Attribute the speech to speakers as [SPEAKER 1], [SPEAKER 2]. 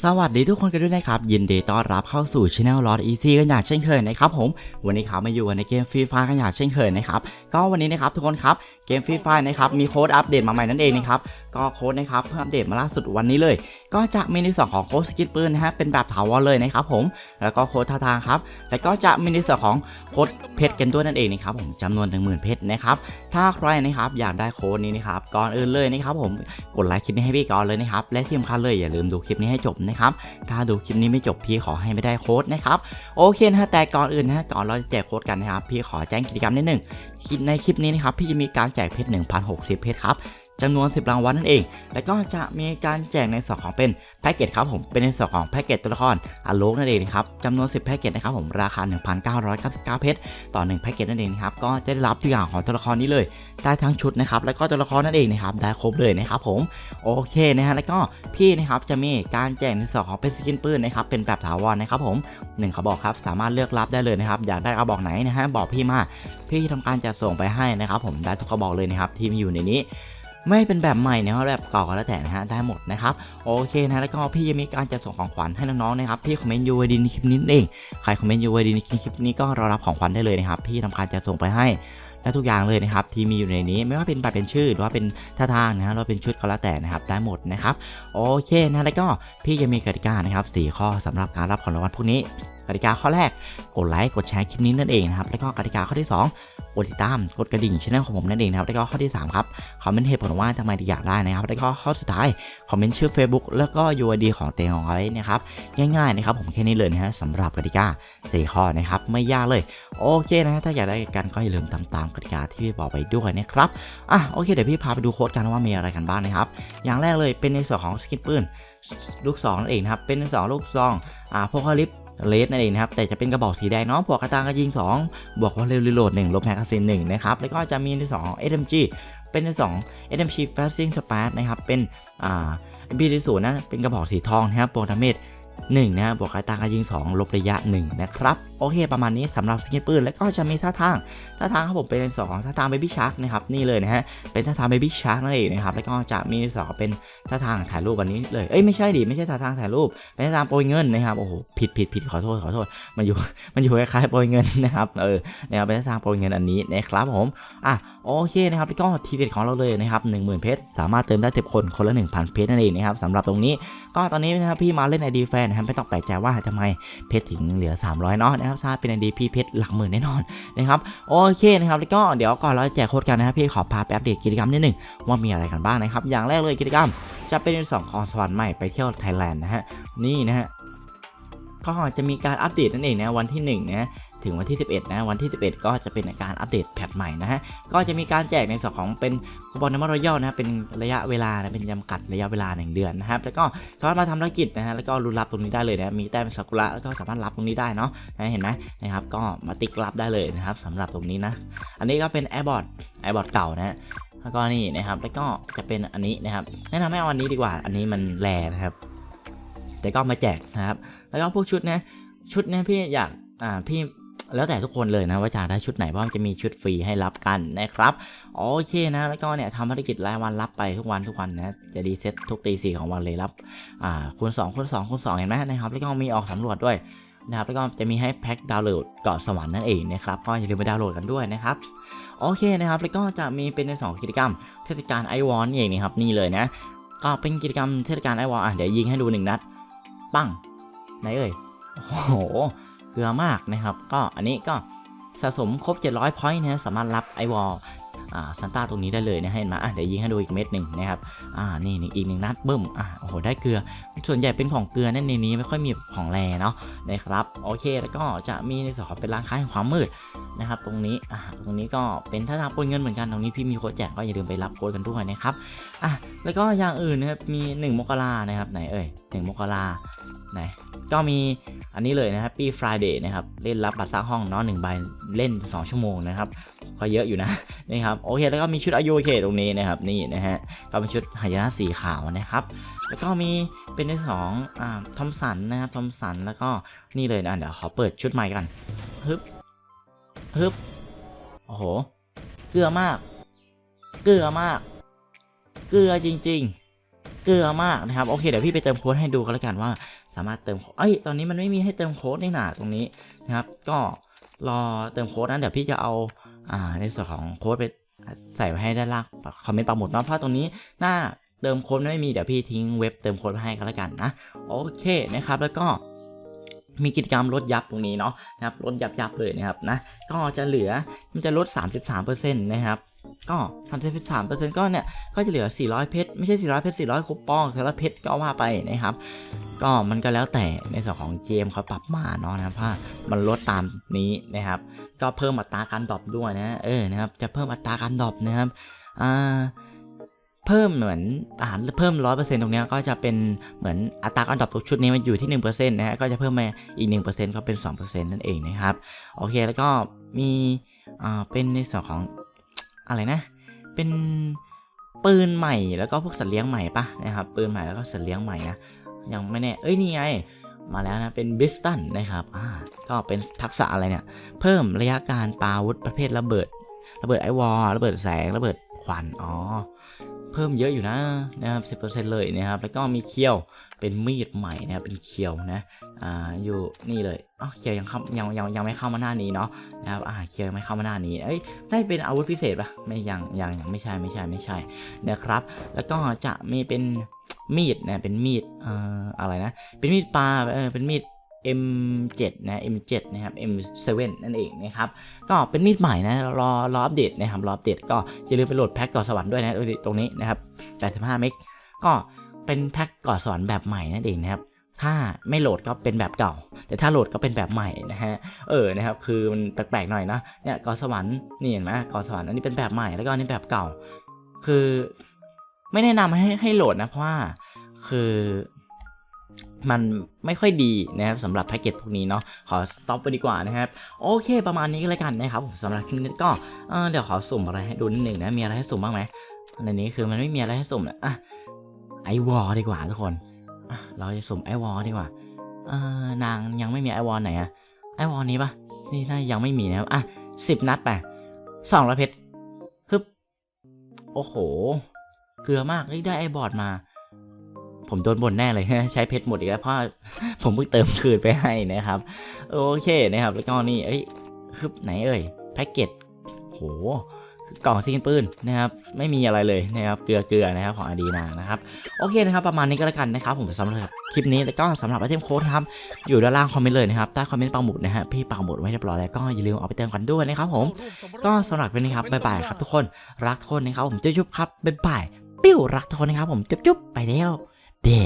[SPEAKER 1] สวัสดีทุกคนกันด้วยนะครับ ยินดีต้อนรับเข้าสู่ช anel ลอ d อีซี่กันอย่างเช่นเคยนะครับผมวันนี้ครับมาอยู่ในเกมฟรีไฟกันอย่างเช่นเคยนะครับก็วันนี้นะครับทุกคนครับเกมฟรีไฟนะครับมีโค้ดอัปเดตมาใหม่นั่นเองนะครับก็โค้ดนะครับเพิ่มอัปเดตมาล่าสุดวันนี้เลย ก็จะมีในส่วนของโค้ดสกินปืนนะฮะเป็นแบบถาวรเลยนะครับผมแล้วก็โค้ดท่าทางครับแล้วก็จะมีในส่วนของโค้ดเพชรกันด้วยนั่นเองนะครับผมจำนวน 10,000เพชรนะครับถ้าใครนะครับอยากได้โค้ดนี้นะครับก่อนอื่นเลยนะครับผมกดไลค์คลิปนี้ให้พี่ก่อนเลยนะครับและที่สำคัญเลยอย่าลืมดูคลิปนี้ให้จบนะครับถ้าดูคลิปนี้ไม่จบพี่ขอให้ไม่ได้โค้ดนะครับโอเคนะฮะแต่ก่อนอื่นนะฮะก่อนเราจะแจกโค้ดกันนะครับพี่ขอแจ้งกิจกรรมนิดหนึ่งในคลิปนี้นะครับพี่จะมีการแจกเพชร1,060 เพชรครับ จำนวน 10 รางวัลนั่นเอง แล้วก็จะมีการแจกในส่วนของเป็นแพ็กเกจครับผม เป็นในส่วนของแพ็กเกจตัวละครอาโลกนั่นเองครับจำนวน 10 แพ็กเกจนะครับผม ราคา 1,999 เพชร ต่อ 1 แพ็กเกจนั่นเองนะครับ ก็จะได้รับทุกอย่างของตัวละครนี้เลย ได้ทั้งชุดนะครับ แล้วก็ตัวละครนั่นเองนะครับ ได้ครบเลยนะครับผม โอเคนะฮะ แล้วก็พี่นะครับจะมีการแจกในส่วนของเป็นสกินปืนนะครับ เป็นแบบถาวรนะครับผมหนึ่งกระบอกครับ สามารถเลือกรับได้เลยนะครับ อยากได้กระบอกไหนนะฮะ บอกพี่มา พี่ทำการจะส่งไปให้นะครับผม ได้ทุกกระบอกเลยนะครับที่มีอยู่ในนี้ ไม่เป็นแบบใหม่นะครับแบบเก่าก็แล้วแต่นะฮะได้หมดนะครับโอเคนะแล้วก็พี่ยังมีการจะส่งของขวัญให้น้องๆนะครับที่คอมเมนต์ยูไอดีในคลิปนี้เองใครคอมเมนต์ยูไอดีในคลิปนี้ก็รอรับของขวัญได้เลยนะครับพี่ทำการจะส่งไปให้และทุกอย่างเลยนะครับที่มีอยู่ในนี้ไม่ว่าเป็นบัตรเป็นชื่อหรือว่าเป็นท่าทางนะฮะเราเป็นชุดก็แล้วแต่นะครับได้หมดนะครับโอเคนะแล้วก็พี่จะมีกติกานะครับสข้อสำหรับการรับของรางวัลพวกนี้ กติกาข้อแรกกดไลค์กดแชร์คลิปนี้นั่นเองนะครับแล้วก็กติกาข้อที่ 2 กดติดตามกดกระดิ่งช่องของผมนั่นเองนะครับแล้วก็ข้อที่ 3 ครับคอมเมนต์เหตุผลว่าทำไมถึงอยากได้นะครับแล้วก็ข้อสุดท้ายคอมเมนต์ชื่อ Facebook แล้วก็ UID ของเตงเอาไว้นะครับง่ายๆนะครับผมแค่นี้เลยนะฮะสำหรับกติกาสี่ข้อนะครับไม่ยากเลยโอเคนะถ้าอยากได้กันก็อย่าลืมตามตามกติกาที่พี่บอกไปด้วยนะครับอะโอเคเดี๋ยวพี่พาไปดูโค้ดกันว่ามีอะไรกันบ้างนะครับ อย่างแรกเลยเป็นในส่วนของสกินปืนลูกซองนั่นเองครับเป็นในส่วนลูกซองอ่าพกคลิป เลสนั่นเองนะครับแต่จะเป็นกระบอกสีแดงเนาะบวกกระตางกระยิง 2 บวกว่าเร็วรีโหลด1ลบแมกกาซีน1นะครับแล้วก็จะมีในส่วนของ SMG เป็นในส่วนของ SMG Fasting Spat นะครับเป็นอ่า MP40 นะเป็นกระบอกสีทองนะครับโปรดาเมจ 1นะบวกกระตางกรยิง 2 ลบระยะ 1 นะครับ โอเค ประมาณนี้สำหรับสกินปืน แล้วก็จะมีท่าทางท่าทางครับผมเป็นสองท่าทางเบบี้ชาร์กนะครับนี่เลยนะฮะเป็นท่าทางเบบี้ชาร์กนั่นเองนะครับแล้วก็จะมีสองเป็นท่าทางถ่ายรูปวันนี้เลยเอ้ยไม่ใช่ดิไม่ใช่ท่าทางถ่ายรูปเป็นท่าทางโปรยเงินนะครับโอ้โหผิดผิดผิดขอโทษขอโทษมันอยู่มันอยู่คล้ายๆโปรยเงินนะครับเออนะครับเป็นท่าทางโปรยเงินอันนี้นะครับผมอะ โอเคนะครับแล้วก็ทีเด็ดของเราเลยนะครับหนึ่งหมื่นเพชรสามารถเติมได้เต็มคนคนละ1,000เพชรนั่นเองนะครับสำหรับตรงนี้ก็ตอนนี้นะครับพี่มาเล่นไอดีแฟนนะครับไม่ต้องแปลกใจว่าทำไมเพชรถึงเหลือ 300เนาะนะครับถ้าเป็นไอดีพี่เพชรหลักหมื่นแน่นอนนะครับโอเคนะครับแล้วก็เดี๋ยวก่อนเราจะแจกโค้ดกันนะครับพี่ขอพาไปอัปเดตกิจกรรมนิดหนึ่งว่ามีอะไรกันบ้างนะครับอย่างแรกเลยกิจกรรม จะเป็นในสองของสวรรค์ใหม่ไปเที่ยวไทยแลนด์นะฮะนี่นะฮะก็จะมีการอัปเดตนั่นเองนะวันที่1นะ ถึงวันที่ 11 นะ วันที่ 11 ก็จะเป็นการอัปเดตแพทใหม่นะฮะ ก็จะมีการแจกในส่วนของเป็นคูปองน้ำมันรอยัลนะเป็นระยะเวลานะเป็นจำกัดระยะเวลา 1 เดือนนะครับ แล้วก็สามารถมาทำธุรกิจนะฮะ แล้วก็รุนรับตรงนี้ได้เลยนะ มีแต้มซากุระแล้วก็สามารถรับตรงนี้ได้เนาะเห็นไหมนะครับ ก็มาติ๊กรับได้เลยนะครับสำหรับตรงนี้นะ อันนี้ก็เป็นแอร์บอร์ดแอร์บอร์ดเก่านะแล้วก็นี่นะครับ แล้วก็จะเป็นอันนี้นะครับ แนะนำให้เอาอันนี้ดีกว่า อันนี้มันแรนะครับ แต่ก็มาแจกนะครับ แล้วก็พวกชุดนะ ชุดเนี่ยพี่อยาก อ่า พี่ แล้วแต่ทุกคนเลยนะว่าจะได้ชุดไหนเพราะมันจะมีชุดฟรีให้รับกันนะครับโอเคนะแล้วก็เนี่ยทำภารกิจรายวันรับไปทุกวันทุกวันนะจะดีเซ็ตทุกตีสี่ของวันเลยรับอ่าคูณสองคูณสองคูณสองเห็นไหมนะครับแล้วก็มีออกสำรวจด้วยนะครับแล้วก็จะมีให้แพ็คดาวน์โหลดเกาะสวรรค์นั่นเองนะครับก็อย่าลืมไปดาวน์โหลดกันด้วยนะครับโอเคนะครับแล้วก็จะมีเป็นในสองกิจกรรม เทศกาลไอวอนนี่เองนะครับนี่เลยนะก็เป็นกิจกรรมเทศกาลไอวอนอะเดี๋ยวยิงให้ดูหนึ่งนัด ปั้งไหนเอ่ยโอ้โห เกลือมากนะครับ ก็อันนี้ก็สะสมครบ 700 พอยต์นะสามารถรับไอวอลซันต้าตรงนี้ได้เลยนะเห็นไหมอะเดี๋ยวยิงให้ดูอีกเม็ดหนึ่งนะครับอ่านี่นี่อีกหนึ่งนัดบึ้มอะโอ้โหได้เกลือ ส่วนใหญ่เป็นของเกลือนั่นในนี้ไม่ค่อยมีของแร่เนาะนะครับโอเคแล้วก็จะมีในส่วนของเป็นร้านค้าแห่งความมืดนะครับ ตรงนี้อ่าตรงนี้ก็เป็นท่าทางโปรยเงินเหมือนกันตรงนี้พี่มีโค้ดแจกก็อย่าลืมไปรับโค้ดกันด้วยนะครับอะแล้วก็อย่างอื่นนะครับมี 1 มกรานะครับไหนเอ่ย1มกราไหนก็มี อันนี้เลยนะครับปีฟรายเดย์นะครับเล่นรับบัตรสร้างห้องเนาะหนึ่งใบเล่น 2 ชั่วโมงนะครับก็เยอะอยู่นะนะครับโอเคแล้วก็มีชุดอายุเคตรงนี้นะครับนี่นะฮะก็เป็นชุดหายนะสีขาวนะครับแล้วก็มีเป็นในสองอ่าทอมสันนะครับทอมสันแล้วก็นี่เลยนะเดี๋ยวขอเปิดชุดใหม่กันฮึบฮึบโอ้โหเกลือมาก เกลือมาก เกลือจริง เกลือมากนะครับโอเคเดี๋ยวพี่ไปเติมโค้ดให้ดูกันแล้วกันว่า สามารถเติมโค้ดเอ้ยตอนนี้มันไม่มีให้เติมโค้ดนี่หนาตรงนี้นะครับ ก็รอเติมโค้ดนั้นเดี๋ยวพี่จะเอาอ่าในส่วนของโค้ดไปใส่ไว้ให้ด้านล่างคอมเมนต์ปักหมุดเนาะเพราะตรงนี้หน้าเติมโค้ดไม่มีเดี๋ยวพี่ทิ้งเว็บเติมโค้ดไว้ให้กันแล้วกันนะโอเคนะครับแล้วก็มีกิจกรรมลดยับตรงนี้เนาะนะครับลดยับยับเลยนะครับนะก็จะเหลือมันจะลด 33%นะครับ ก็33%ก็เนี่ย ก็จะเหลือ400เพชรไม่ใช่400เพชร400คูปอง400เพชรก็ว่าไปนะครับ ก็มันก็แล้วแต่ในส่วนของเกมเขาปรับมาเนาะนะครับว่ามันลดตามนี้นะครับ ก็เพิ่มอัตราการดรอปด้วยนะเออนะครับจะเพิ่มอัตราการดรอปนะครับอ่าเพิ่มเหมือนอาหารเพิ่มร้อยเปอร์เซ็นต์ตรงเนี้ยก็จะเป็นเหมือนอัตราการดรอปทุกชุดนี้มันอยู่ที่หนึ่งเปอร์เซ็นต์นะฮะก็จะเพิ่มมาอีกหนึ่งเปอร์เซ็นต์ก็เป็นสองเปอร์เซ็นต์นั่นเองนะครับ โอเคแล้วก็มีอ่าเป็นในส่วนของ อะไรนะ เป็นปืนใหม่แล้วก็พวกสัตว์เลี้ยงใหม่ปะนะครับปืนใหม่แล้วก็สัตว์เลี้ยงใหม่นะยังไม่แน่เอ้ยนี่ไงมาแล้วนะเป็นบิสตันนะครับอ่าก็เป็นทักษะอะไรเนี่ย เพิ่มระยะการปาอาวุธประเภทระเบิด ระเบิดไอวอลระเบิดแสงระเบิดควันอ๋อ เพิ่มเยอะอยู่นะนะครับสิเลยนะครับ แล้วก็มีเคียวเป็นมีดใหม่นะครับเป็นเคียวนะอ่าอยู่นี่เลยอ๋อเคียวยังเข้ายังยังยังไม่เข้ามาหน้านี้เนาะนะครับอ่าเคียวยังไม่เข้ามาหน้านี้เอ้ยได้เป็นอาวุธพิเศษปะไม่ยังยังยังไม่ใช่ไม่ใช่ไม่ใช่นะครับ แล้วก็จะมีเป็นมีดนะเป็นมีดเอ่ออะไรนะ เป็นมีดปลาเออเป็นมีด M7 นะ M7 นะครับ M7 นั่นเองนะครับ ก็เป็นมีดใหม่นะ รอรออัปเดตนะครับ รออัปเดตก็อย่าลืมไปโหลดแพ็กก่อสวรรค์ด้วยนะตรงนี้นะครับ 85 เมก ก็เป็นแพ็กก่อสวรรค์แบบใหม่นั่นเองนะครับ ถ้าไม่โหลดก็เป็นแบบเก่า แต่ถ้าโหลดก็เป็นแบบใหม่นะฮะ เออ นะครับ คือมันแปลกๆหน่อยนะ เนี่ยก่อสวรรค์นี่เห็นไหมก่อสวรรค์อันนี้เป็นแบบใหม่ แล้วก็อันนี้แบบเก่า คือไม่แนะนำให้ให้โหลดนะ เพราะว่าคือ มันไม่ค่อยดีนะครับสำหรับแพ็กเกจพวกนี้เนาะขอสต็อปไปดีกว่านะครับ โอเค ประมาณนี้ก็แล้วกันนะครับผมสำหรับคลิปนี้ก็เดี๋ยวขอสุ่มอะไรให้ดูนิดหนึ่งนะมีอะไรให้สุ่มบ้างไหมในนี้คือมันไม่มีอะไรให้สุ่มนะอะไอวอลดีกว่าทุกคนเราจะสุ่มไอวอลดีกว่าเออนางยังไม่มีไอวอลไหนอะไอวอลนี้ปะนี่น่ายังไม่มีนะครับอะสิบนัดไปสองร้อยเพชรฮึบโอ้โหเกลือมากได้ไอบอดมา ผมโดนบ่นแน่เลยใช้เพชรหมดอีกแล้วเพราะผมเพิ่งเติมคืนไปให้นะครับ โอเคนะครับ แล้วก็นี่เอ้ยฮึบไหนเอ่ยแพ็กเกจโหกล่องซีนปืนนะครับไม่มีอะไรเลยนะครับเกลือเกลือนะครับของอดีนานะครับโอเคนะครับประมาณนี้ก็แล้วกันนะครับผมสำหรับคลิปนี้แล้วก็สำหรับไอเทมโค้ดครับอยู่ด้านล่างคอมเมนต์เลยนะครับใต้คอมเมนต์ปังหมุดนะฮะพี่ปังหมุดไว้เรียบร้อยแล้วก็อย่าลืมเอาไปเติมกันด้วยนะครับผมก็สำหรับวันนี้ครับบ๊ายบายครับทุกคนรักทุกคนนะครับผมจุ๊บๆครับบ๊ายบายปิ้วรักทุกคนนะครับผมจุ๊บๆไปแล้ว เด้